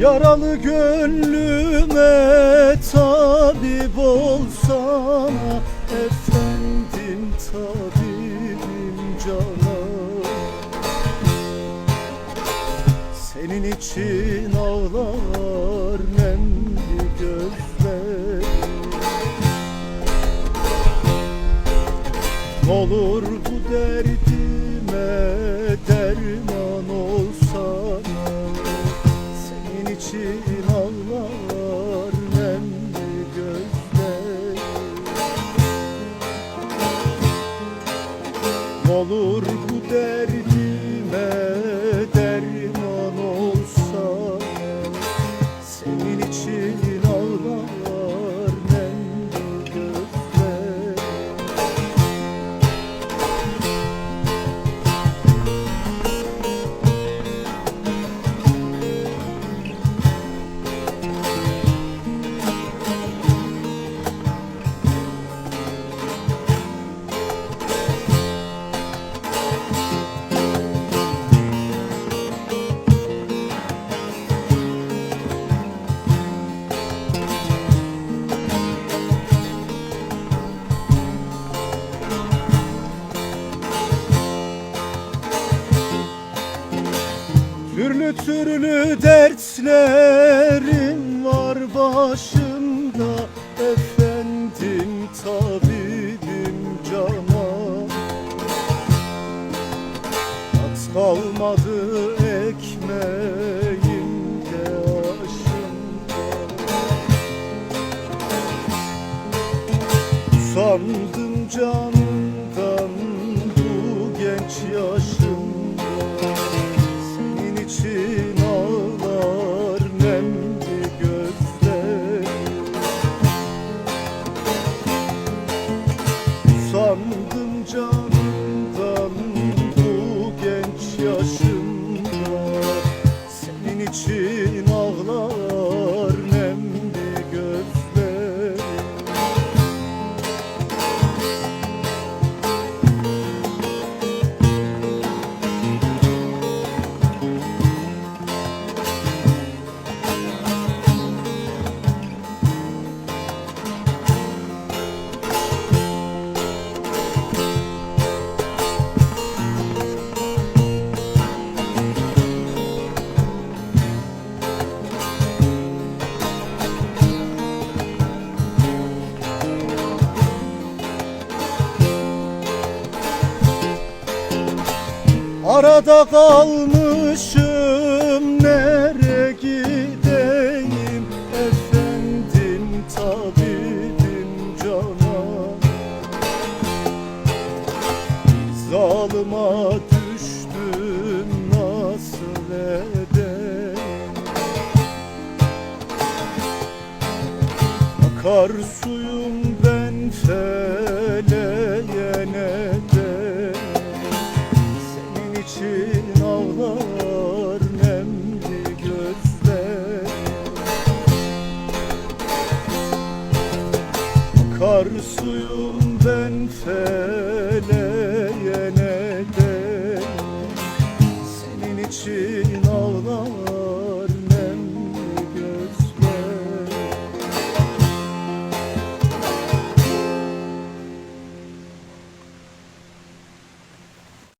Yaralı gönlüme tabip olsana Efendim tabibim canım. Senin için ağlar nemli gözler Olur Olur bu derdime Türlü dertlerim var başımda Efendim tabibim canan Tat kalmadı ekmeğimde aşımda. Sandım candan Arada kalmışım nere gideyim? Efendim tabibim canan Zalıma düştüm nasıl edeyim? Akar suyum ben feleyene Akar